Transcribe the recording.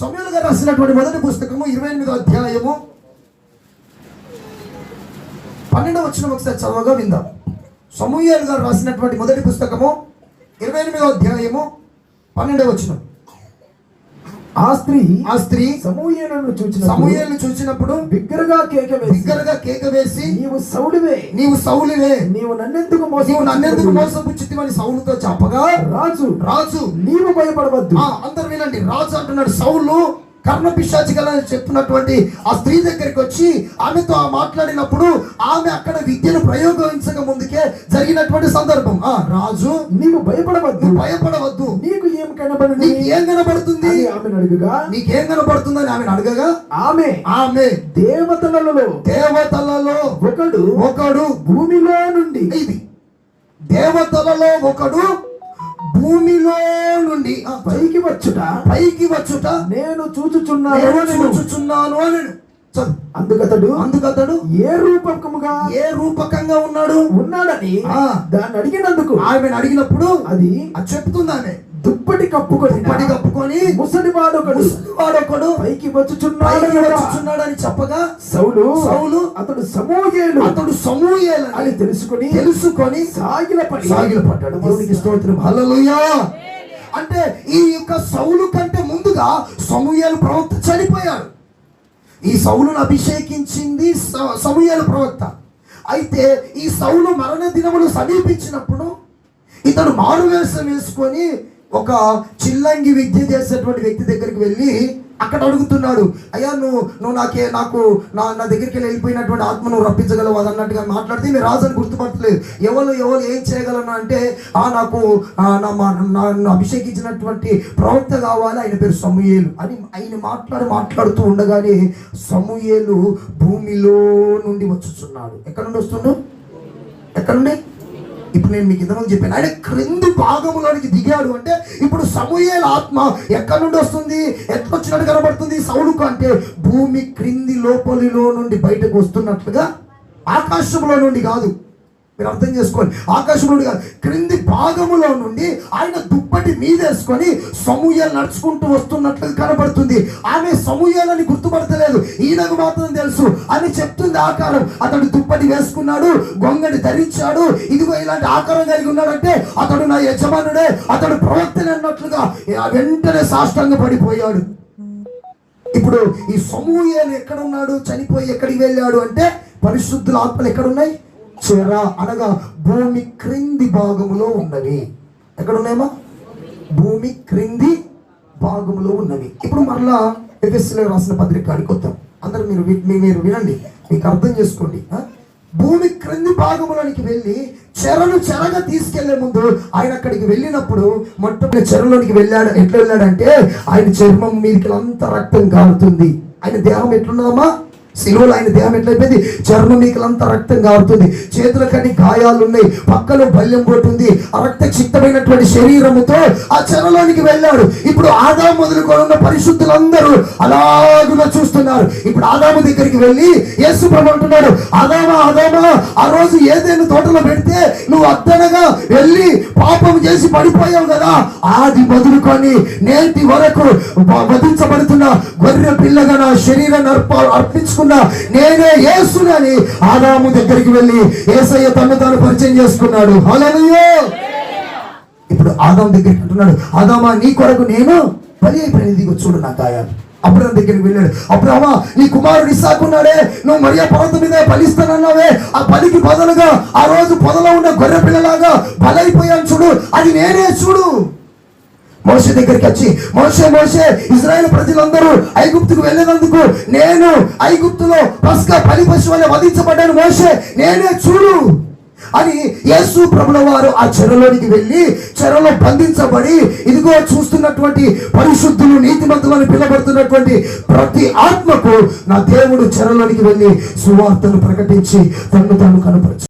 సమయంలో గారు రాసినటువంటి మొదటి పుస్తకము ఇరవై ఎనిమిదో అధ్యాయము. పన్నెండవ వచ్చిన ఒకసారి చదవగా విందాం. సమూహాలు గారు రాసినటువంటి మొదటి పుస్తకము ఇరవై ఎనిమిదో అధ్యాయము పన్నెండవ వచ్చినాం ఆ స్త్రీ ఆ స్త్రీ సమూహలను చూచిన సమూహేలు చూసినప్పుడు బిగ్గరగా కేక వేసి బిగ్గరగా కేక వేసి నీవు సౌడివే నీవు సౌలివే. నీవు నన్నెందుకు నీవు నన్నెందుకు మోసం మోసపుచ్చితివని సౌలుతో చెప్పగా రాజు రాజు నీవు భయపడవద్దు. అందరు వినండి. రాజు అంటున్నాడు సౌలు కర్ణ పిశాచి గల చెప్పినటువంటి ఆ స్త్రీ దగ్గరికి వచ్చి ఆమెతో ఆ మాట్లాడినప్పుడు ఆమె అక్కడ విద్యను ప్రయోగించక ముందుకే జరిగినటువంటి సందర్భం. ఆ రాజు నీవు భయపడవద్దు. భయపడవద్దు. నీకు ఏం కనబడు నీకు ఏం కనబడుతుంది ఆమెను అడుగుగా. నీకేం కనబడుతుందని ఆమెను అడగగా? ఆమె ఆమె దేవతలలో. దేవతలలో ఒకడు ఒకడు భూమిలో నుండి ఇది దేవతలలో ఒకడు భూమిలో నుండి పైకి వచ్చుట. పైకి వచ్చుట నేను చూచుచున్నాను. చూచుచున్నాను అని అందుకతడు అందుకతడు ఏ రూపకముగా ఏ రూపకంగా ఉన్నాడు? ఉన్నాడని ఆ. దాన్ని అడిగినందుకు ఆమెను అడిగినప్పుడు అది అది చెప్తుంది ఆమె. దుప్పటి కప్పుకొని పడి కప్పుకొని ముసలి వాడొకడు వాడొకడు పైకి వచ్చుచున్నాడు పైకి వచ్చుచున్నాడని చెప్పగా సౌలు సౌలు అతడు సమూహేలు అతడు సమూయేలని అని తెలుసుకుని తెలుసుకొని సాగిల పడి సాగిల పడ్డాడు దేవునికి స్తోత్రం. హల్లెలూయా. అంటే ఈ యొక్క సౌలు కంటే ముందుగా సమూయేలు ప్రవక్త చనిపోయాడు. ఈ సౌలును అభిషేకించింది స- సమూయేలు ప్రవక్త. అయితే ఈ సౌలు మరణ దినములు సమీపించినప్పుడు ఇతడు మారువేషం వేసుకొని ఒక చిల్లంగి విద్య చేసేటువంటి వ్యక్తి దగ్గరికి వెళ్ళి అక్కడ అడుగుతున్నాడు అయ్యా నువ్వు నువ్వు నాకే నాకు నా నా దగ్గరికి వెళ్ళి వెళ్ళిపోయినటువంటి ఆత్మ నువ్వు రప్పించగలవు? అది అన్నట్టుగా మాట్లాడితే మీరు రాజుని గుర్తుపట్టలేదు. ఎవరు ఎవరు ఏం చేయగలను అంటే ఆ నాకు నా నన్ను అభిషేకించినటువంటి ప్రవక్త కావాలి ఆయన పేరు సమూయేలు అని ఆయన మాట్లాడి మాట్లాడుతూ ఉండగానే సమూయేలు భూమిలో నుండి వచ్చుచున్నాడు. ఎక్కడ నుండి వస్తున్నావు ఎక్కడ నుండి? ఇప్పుడు నేను మీకు ఇంతకుముందు చెప్పాను. ఆయన క్రింది భాగంలోనికి దిగాడు అంటే ఇప్పుడు సమూహేల ఆత్మ ఎక్కడి నుండి వస్తుంది? ఎట్లా వచ్చినట్టు కనబడుతుంది? సౌలుకు అంటే భూమి క్రింది లోపలిలో నుండి బయటకు వస్తున్నట్లుగా ఆకాశంలో నుండి కాదు. మీరు అర్థం చేసుకోండి. ఆకాశం కాదు క్రింది భాగములో నుండి ఆయన దుప్పటి మీదేసుకొని సమూహాలు నడుచుకుంటూ వస్తున్నట్లు కనబడుతుంది. ఆమె సమూహాలని గుర్తుపడతలేదు. ఈయనకు మాత్రం తెలుసు. అని చెప్తుంది ఆకారం. అతడు దుప్పటి వేసుకున్నాడు గొంగడి ధరించాడు. ఇదిగో ఇలాంటి ఆకారం కలిగి ఉన్నాడంటే అతడు నా యజమానుడే అతడు ప్రవర్తన అన్నట్లుగా వెంటనే సాష్టంగా పడిపోయాడు. ఇప్పుడు ఈ సమూహాలు ఎక్కడ ఉన్నాడు? చనిపోయి ఎక్కడికి వెళ్ళాడు అంటే పరిశుద్ధుల ఆత్మలు ఎక్కడున్నాయి చెర అనగా భూమి క్రింది భాగములో ఉన్నవి ఎక్కడ ఉన్నాయమ్మా భూమి క్రింది భాగములో ఉన్నవి ఇప్పుడు మరలా ఎఫ్ఎస్సీలో రాసిన పత్రిక కాడికి అందరు మీరు వి- మీరు వినండి. మీకు అర్థం చేసుకోండి. భూమి క్రింది భాగంలోనికి వెళ్ళి చెరను చెరగా తీసుకెళ్ళే ముందు ఆయన అక్కడికి వెళ్ళినప్పుడు మొట్టమొదటి చెరలోనికి వెళ్ళాడు. ఎట్లా వెళ్ళాడంటే ఆయన చర్మం మీదకి అంత రక్తం కారుతుంది ఆయన దేహం ఎట్లున్నదమ్మా సిలువలో ఆయన దేహం ఎట్లయిపోయింది? చర్మం మీకలంతా రక్తం కారుతుంది చేతుల కని గాయాలు ఉన్నాయి పక్కలో బల్యం పోతుంది ఆ రక్త చిత్తమైనటువంటి శరీరముతో ఆ చెరలోనికి వెళ్ళాడు. ఇప్పుడు ఆదా మొదలుకొని ఉన్న పరిశుద్ధులందరూ అలాగుగా చూస్తున్నారు. ఇప్పుడు ఆదాము దగ్గరికి వెళ్ళి యేసు ప్రభు అంటున్నాడు ఆదామా ఆదామా ఆ రోజు ఏదైనా తోటలో పెడితే నువ్వు అద్దనగా వెళ్ళి పాపం చేసి పడిపోయావు కదా. ఆది మొదలుకొని నేటి వరకు వధించబడుతున్న గొర్రె పిల్లగా నా శరీరాన్ని అర్ప అర్పించుకున్న నేనే యేసునని ఆదాము దగ్గరికి వెళ్ళి ఏసయ్య తను తాను పరిచయం చేసుకున్నాడు. హల్లెలూయా! ఇప్పుడు ఆదాం దగ్గరికి అంటున్నాడు ఆదామా నీ కొరకు నేను బలి అయిపోయినది చూడు నా గాయాలు. అబ్రహం దగ్గరికి వెళ్ళాడు. అబ్రహమా నీ కుమారుడు ఇస్సాకున్నాడే నువ్వు మరియా పర్వతం మీద బలిస్తానన్నావే ఆ బలికి బదులుగా ఆ రోజు పొదలో ఉన్న గొర్రె పిల్లలాగా బలైపోయాను చూడు. అది నేనే చూడు. మోసే దగ్గరికి వచ్చి మోసే మోసే ఇజ్రాయెల్ ప్రజలందరూ ఐగుప్తుకు వెళ్ళినందుకు నేను ఐగుప్తులో పస్కా బలి పశువు వధించబడ్డాను. మోసే నేనే చూడు. అని యేసు ప్రభుల వారు ఆ చెరలోనికి వెళ్ళి చెరలో బంధించబడి ఇదిగో చూస్తున్నటువంటి పరిశుద్ధులు నీతిమంతులను పిలబడుతున్నటువంటి ప్రతి ఆత్మకు నా దేవుడు చెరలోనికి వెళ్ళి సువార్తను ప్రకటించి తను తాను కనపరచు.